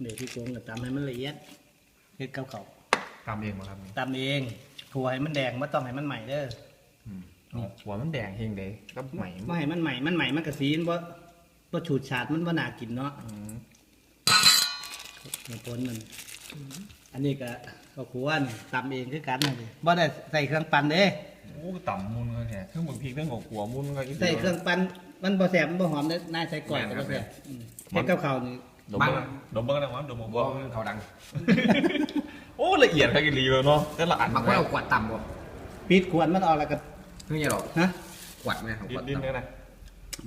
เดี๋ยวพี่โกงก็ตำให้มันละเอียดเฮ็ดกับเขาวตามเองมาครับนี่ตำเองถั่วให้มันแดงไม่ต้องให้มันใหม่เด้ออืมเอาหัวมันแดงเฮงเด้ก็ใหม่ไม่ให้มันใหม่มันใหม่มันกระสีนบ่บ่ฉูดฉาดมันบ่น่ากินเนาะอืมในผลมัน อันนี้ก็ก็ขวนี่ตำเองคือกันนั่นดิบ่ได้ใส่เครื่องปั่นเด้ โอ้ต่ำมุนเลยแท้เครื่องบดพริกเครื่องของหัวมุนก็อีก ใส่เครื่องปั่นมันบ่แซ่บมันบ่หอมเด้อนายใส่ก่อนก็บ่แซ่บอืมเฮ็ดกับข้าวนี่ ดมเบิ้งดมเบิ้งนะวะดมบอเบิ้กงเขาดังโอ้ละเอียดครับกิลีเลยเนาะแต่ละอันมักว่าเอาขวดต่ำบ่ปิดขวดมันออกแล้วก็ไม่ใช่หรอกฮะขวดไหมของดิขวดนดินต่ำเนี่ยนะ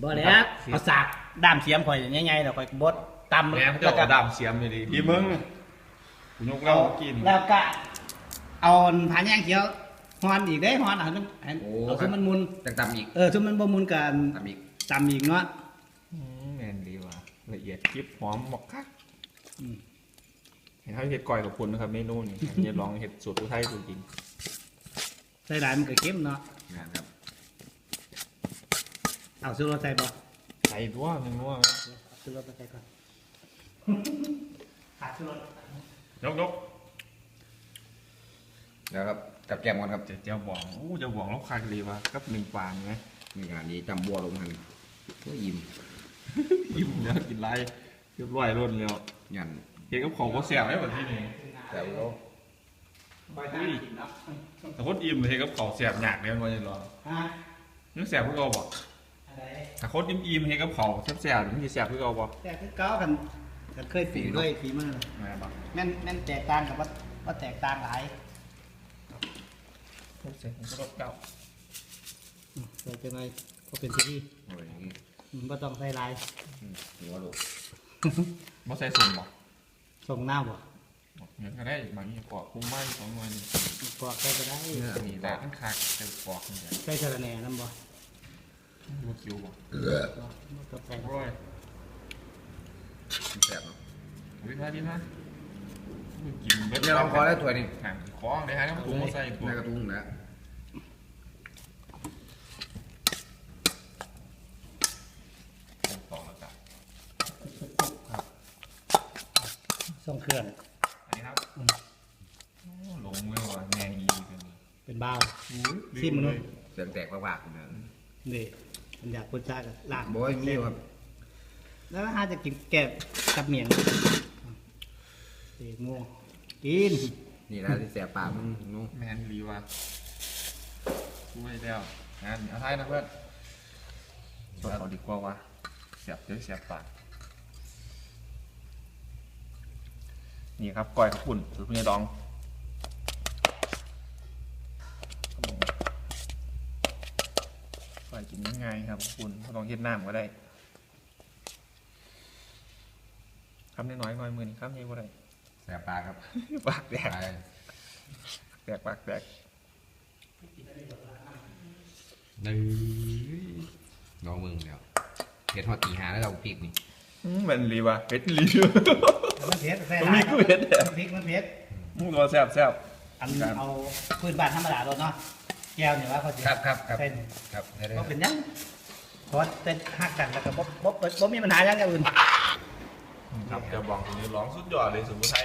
บ่แล้วเอาสากด้ามเสียมข่อยใหญ่ๆแล้วข่อยบดตำแหมเขาจะแล้วเอาก็ดามเสียมเลยดิพี่มึงกูยกเหล้ากินแล้วก็เอาผ่านย่างเขียวฮอนอีกได้ฮอนเอามันให้เอาซุมมันมุนจังต่ำอีกเออซุมมันบ่มุนกันต่ำอีกตำอีกเนาะอืมแมนดีว่ะ ละเอียดคลิปหอมหมกคักอืมเห็นเขาเห็ดก่อยกับคุณนะครับเมนูนี่เห็ดลองเห็ดสูตรผู้ไทยสูตรจริงใส่หลายมันก็เค็มเนาะงานครับเอาซื้อรถใส่บ่ใส่ตัวหนึ่งนัวไหมซื้อรถใส่ก่อนขาดซื้อรถยกยกแล้วครับกับแก้มก่อนครับเจ๊เจ้าบองอู้เจ้าบองลูกคากรีว่ะกับหนึ่งปานไหม มีงานนี้จำบัวลงทันก็ยิ้ม อิ่มแล้วกินไรเรียบร้อยร่นแล้วยันเห็ดกับของก็แซ่บไหมแบบที่นี่แต่ว่าบ่อยทางกินเนาะแต่คนอิ่มเลยเห็ดกับของแซ่บหยากเลยมันจะรอฮะนึกแซ่บเพื่อเอาบ่อะไรถ้าคนอิ่มอิ่มๆเห็ดกับของแซ่บๆมันจะแซ่บเพื่อเอาบ่แต่คือเก้ากันกันเคยฝีด้วยฝีมือแม่บ่แม่นแม่นแตกต่างกับว่าว่าแตกต่างหลายเสร็จผมก็รบเก่าอืมเราจะไงก็เป็นที่ ดีโอ้ยอย่างนี้อืมบ่ต้องใส่หลายหัวโลกบ่ใส่ส่วนบ่ส่งหน้าบ่เงินก็ได้บางอย่างกรอกคุ้มไม้สองหน่วยนี่กอกใส่ก็ได้เนื้อนี่นี่แหละละทั้งคักแต่กรอกนี่แหละใส่สะระแหน่นํบ่ดูคิวบ่บ่ต้องใส่โอ้ยแซ่บเนาะวิพาดีนะกินเบิดเนี่ยลองคอแล้วถ้วยนี่ห่างคอเลยฮะน้ำถุงมาใส่ถุงในกระตุ้งนะ ต่อแล้วจ้ะ ส่ง เครื่อง อันนี้ครับโอ้หลงเลยว่ะแมงอีกันเป็นบ้าวอุ้ยซิมมันเลเนาะยเสียงแตกปากๆนะนี่มันอยากพูดจากับล้างบอยมีครับแล้วหาจะกินแกบกับเมียงเด็กงูกินนี่นะที่แสบปากมึงนู้แมนรีว่ะช่วยแล้วงานเอาท้ายนะเพื่อนชดเอาดีกว่าว่ะเสียบเยอะเสียบปาก นี่ครับก้อยข้าวปุ่นหรือคุณยายดองปล่อยกินง่ายๆครับคุณไม่ต้องเฮ็ดน้ำก็ได้คำน้อยๆหน่อยมือนี่คำนี้ก็ได้แสบปากครับปากแดกไปแดกปากแดกนี่น้องมึงเดี๋ยวเห็ดฮอตตีหาแล้วเราพริกนี่อืมมันรีว่ะเผ็ดรี มันเผ็ดใส่ตรงหลานี้ยก็เผ็ดแดกพริกมันเผ็ดมูตัวแซ่บแซ่บ อันเอาพื้นบ้านธรรมดาโดนเนาะแก้วเนี่ยว่าเขาสิครับครับครับ เส้นครับได้เลยก็เป็นหยังเพราะเป็นหักกันแล้วก็บ่บ่บ่บ่มีปัญหาหยังอย่างอื่นครับจะบอกตรงนี้ร้องสุดยอดเลยสมุนไพร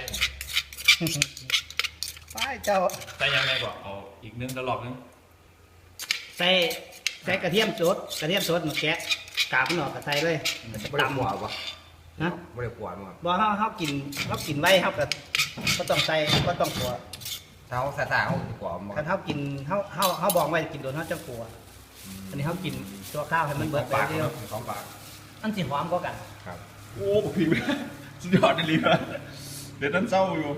ไปเจ้าใส่ยังไงก่อนเอาอีกนึงกระหลอกนึงใส่ใส่กระเทียมสดกระเทียมสดมาแกะกาบมันออกก็ใส่เลยไม่ได้ขวบวะ ฮะไม่ได้ขวบมั้งบ่เฮาเฮากินเฮากินไว้เฮาก็บ่ต้องใส่บ่ต้องกลัวเท้าซาซาเขาขวบมั้งคันเฮากินเฮาเฮาเฮาบอกไว้กินโดนเฮาจะกลัวอันนี้เฮากินตัวข้าวให้มันเบิดไปปากเดียวของปากอันสิหอมกว่ากัน ครับ โอ้บอกพิมพ์สุดยอดเลยว่ะเดี๋ยวนั้นเศร้าอยู่